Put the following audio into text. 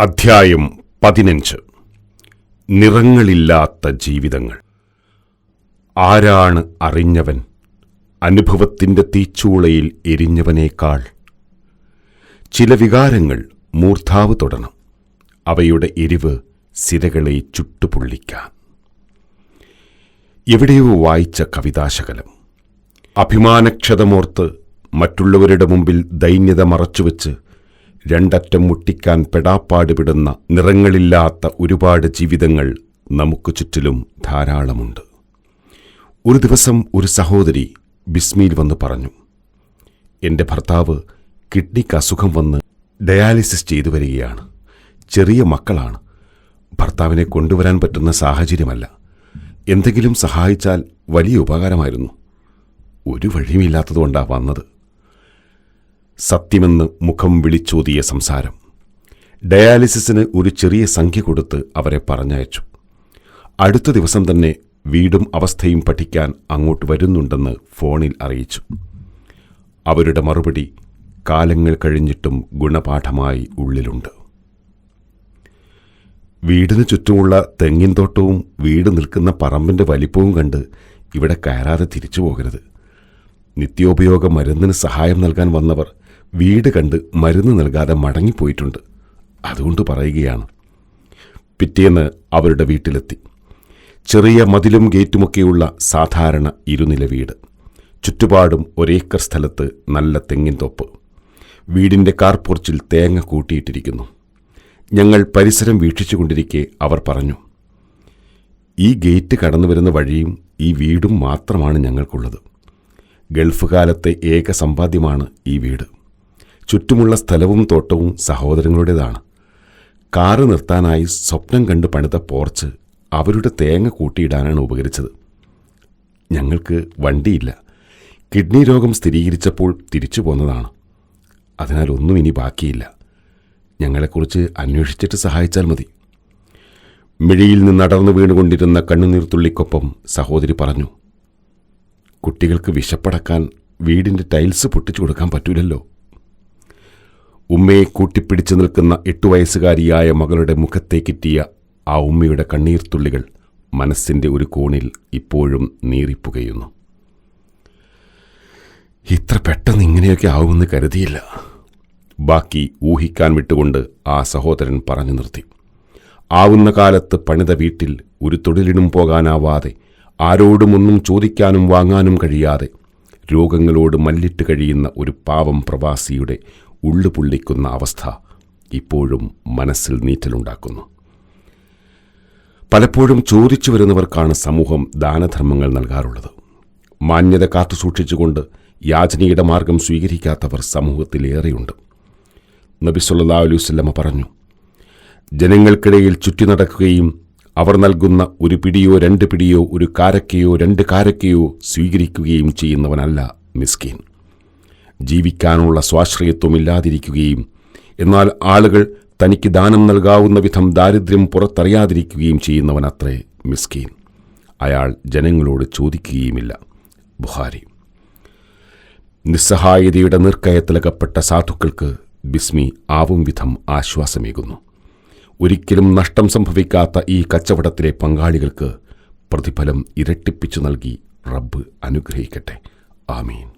അധ്യായം പതിനഞ്ച്. നിറങ്ങളില്ലാത്ത ജീവിതങ്ങൾ. ആരാണ് അറിഞ്ഞവൻ? അനുഭവത്തിന്റെ തീച്ചൂളയിൽ എരിഞ്ഞവനേക്കാൾ. ചില വികാരങ്ങൾ മൂർധാവ് തൊടണം. അവയുടെ എരിവ് സിരകളെ ചുട്ടുപൊള്ളിക്കാം. എവിടെയോ വായിച്ച കവിതാശകലം. അഭിമാനക്ഷതമോർത്ത് മറ്റുള്ളവരുടെ മുമ്പിൽ ദൈന്യത മറച്ചുവെച്ച് രണ്ടറ്റം മുട്ടിക്കാൻ പെടാപ്പാടുപെടുന്ന നിറങ്ങളില്ലാത്ത ഒരുപാട് ജീവിതങ്ങൾ നമുക്ക് ചുറ്റിലും ധാരാളമുണ്ട്. ഒരു ദിവസം ഒരു സഹോദരി ബിസ്മിയിൽ വന്ന് പറഞ്ഞു എന്റെ ഭർത്താവ് കിഡ്നിക്ക് അസുഖം വന്ന് ഡയാലിസിസ് ചെയ്തു വരികയാണ്. ചെറിയ മക്കളാണ്. ഭർത്താവിനെ കൊണ്ടുവരാൻ പറ്റുന്ന സാഹചര്യമല്ല. എന്തെങ്കിലും സഹായിച്ചാൽ വലിയ ഉപകാരമായിരുന്നു. ഒരു വഴിയുമില്ലാത്തതുകൊണ്ടാണ് വന്നത്. സത്യമെന്ന് മുഖം വിളിച്ചോതിയ സംസാരം. ഡയാലിസിസിന് ഒരു ചെറിയ സംഖ്യ കൊടുത്ത് അവരെ പറഞ്ഞയച്ചു. അടുത്ത ദിവസം തന്നെ വീടും അവസ്ഥയും പഠിക്കാൻ അങ്ങോട്ട് വരുന്നുണ്ടെന്ന് ഫോണിൽ അറിയിച്ചു. അവരുടെ മറുപടി കാലങ്ങൾ കഴിഞ്ഞിട്ടും ഗുണപാഠമായി ഉള്ളിലുണ്ട്. വീടിന് ചുറ്റുമുള്ള തെങ്ങിൻ തോട്ടവും വീട് നിൽക്കുന്ന പറമ്പിന്റെ വലിപ്പവും കണ്ട് ഇവിടെ കയറാതെ തിരിച്ചു പോകരുത്. നിത്യോപയോഗ മരുന്നിന് സഹായം നൽകാൻ വന്നവർ വീട് കണ്ട് മരുന്ന് നൽകാതെ മടങ്ങിപ്പോയിട്ടുണ്ട്. അതുകൊണ്ട് പറയുകയാണ്. പിറ്റേന്ന് അവരുടെ വീട്ടിലെത്തി. ചെറിയ മതിലും ഗേറ്റുമൊക്കെയുള്ള സാധാരണ ഇരുനില വീട്. ചുറ്റുപാടും ഒരേക്കർ സ്ഥലത്ത് നല്ല തെങ്ങിൻ തോപ്പ്. വീടിന്റെ കാർപോർച്ചിൽ തേങ്ങ കൂട്ടിയിട്ടിരിക്കുന്നു. ഞങ്ങൾ പരിസരം വീക്ഷിച്ചുകൊണ്ടിരിക്കെ അവർ പറഞ്ഞു ഈ ഗേറ്റ് കടന്നു വരുന്ന വഴിയും ഈ വീടും മാത്രമാണ് ഞങ്ങൾക്കുള്ളത്. ഗൾഫ് കാലത്തെ ഏക സമ്പാദ്യമാണ് ഈ വീട്. ചുറ്റുമുള്ള സ്ഥലവും തോട്ടവും സഹോദരങ്ങളുടേതാണ്. കാറ് നിർത്താനായി സ്വപ്നം കണ്ട് പണിത പോർച്ച് അവരുടെ തേങ്ങ കൂട്ടിയിടാനാണ് ഉപകരിച്ചത്. ഞങ്ങൾക്ക് വണ്ടിയില്ല. കിഡ്നി രോഗം സ്ഥിരീകരിച്ചപ്പോൾ തിരിച്ചു പോന്നതാണ്. അതിനാൽ ഒന്നും ഇനി ബാക്കിയില്ല. ഞങ്ങളെക്കുറിച്ച് അന്വേഷിച്ചിട്ട് സഹായിച്ചാൽ മതി. മിഴിയിൽ നിന്ന് നടന്നു വീണുകൊണ്ടിരുന്ന കണ്ണുനീർത്തുള്ളിക്കൊപ്പം സഹോദരി പറഞ്ഞു കുട്ടികൾക്ക് വിശപ്പടക്കാൻ വീടിന്റെ ടൈൽസ് പൊട്ടിച്ചു കൊടുക്കാൻ പറ്റൂലല്ലോ. ഉമ്മയെ കൂട്ടിപ്പിടിച്ചു നിൽക്കുന്ന എട്ടു വയസ്സുകാരിയായ മകളുടെ മുഖത്തേക്കിറ്റിയ ആ ഉമ്മയുടെ കണ്ണീർത്തുള്ളികൾ മനസ്സിന്റെ ഒരു കോണിൽ ഇപ്പോഴും നീറിപ്പുകയുന്നു. ഇത്ര പെട്ടെന്ന് ഇങ്ങനെയൊക്കെ ആവുമെന്ന് കരുതിയില്ല. ബാക്കി ഊഹിക്കാൻ വിട്ടുകൊണ്ട് ആ സഹോദരൻ പറഞ്ഞു നിർത്തി. ആവുന്ന കാലത്ത് പണിത വീട്ടിൽ ഒരു തൊഴിലിനും പോകാനാവാതെ ആരോടുമൊന്നും ചോദിക്കാനും വാങ്ങാനും കഴിയാതെ രോഗങ്ങളോട് മല്ലിട്ട് കഴിയുന്ന ഒരു പാവം പ്രവാസിയുടെ ഉള്ളു പൊള്ളിക്കുന്ന അവസ്ഥ ഇപ്പോഴും മനസ്സിൽ നീറ്റലുണ്ടാക്കുന്നു. പലപ്പോഴും ചോദിച്ചു വരുന്നവർക്കാണ് സമൂഹം ദാനധർമ്മങ്ങൾ നൽകാറുള്ളത്. മാന്യത കാത്തുസൂക്ഷിച്ചുകൊണ്ട് യാചനയുടെ മാർഗം സ്വീകരിക്കാത്തവർ സമൂഹത്തിലേറെയുണ്ട്. നബി സല്ലാ അലൈവല്ലമ പറഞ്ഞു ജനങ്ങൾക്കിടയിൽ ചുറ്റി നടക്കുകയും അവർ നൽകുന്ന ഒരു പിടിയോ രണ്ട് പിടിയോ ഒരു കാരക്കയോ രണ്ട് കാരക്കയോ സ്വീകരിക്കുകയും ചെയ്യുന്നവനല്ല മിസ്കീൻ. ജീവിക്കാനുള്ള സ്വാശ്രയത്വമില്ലാതിരിക്കുകയും എന്നാൽ ആളുകൾ തനിക്ക് ദാനം നൽകാവുന്ന വിധം ദാരിദ്ര്യം പുറത്തറിയാതിരിക്കുകയും ചെയ്യുന്നവനത്രേ മിസ്കീൻ. അയാൾ ജനങ്ങളോട് ചോദിക്കുകയുമില്ല. ബുഹാരി നിസ്സഹായതയുടെ നിർക്കയത്തിലകപ്പെട്ട സാധുക്കൾക്ക് ബിസ്മി ആവും വിധം ആശ്വാസമേകുന്നു. ഒരിക്കലും നഷ്ടം സംഭവിക്കാത്ത ഈ കച്ചവടത്തിലെ പങ്കാളികൾക്ക് പ്രതിഫലം ഇരട്ടിപ്പിച്ചു നൽകി റബ്ബ് അനുഗ്രഹിക്കട്ടെ. ആമീൻ.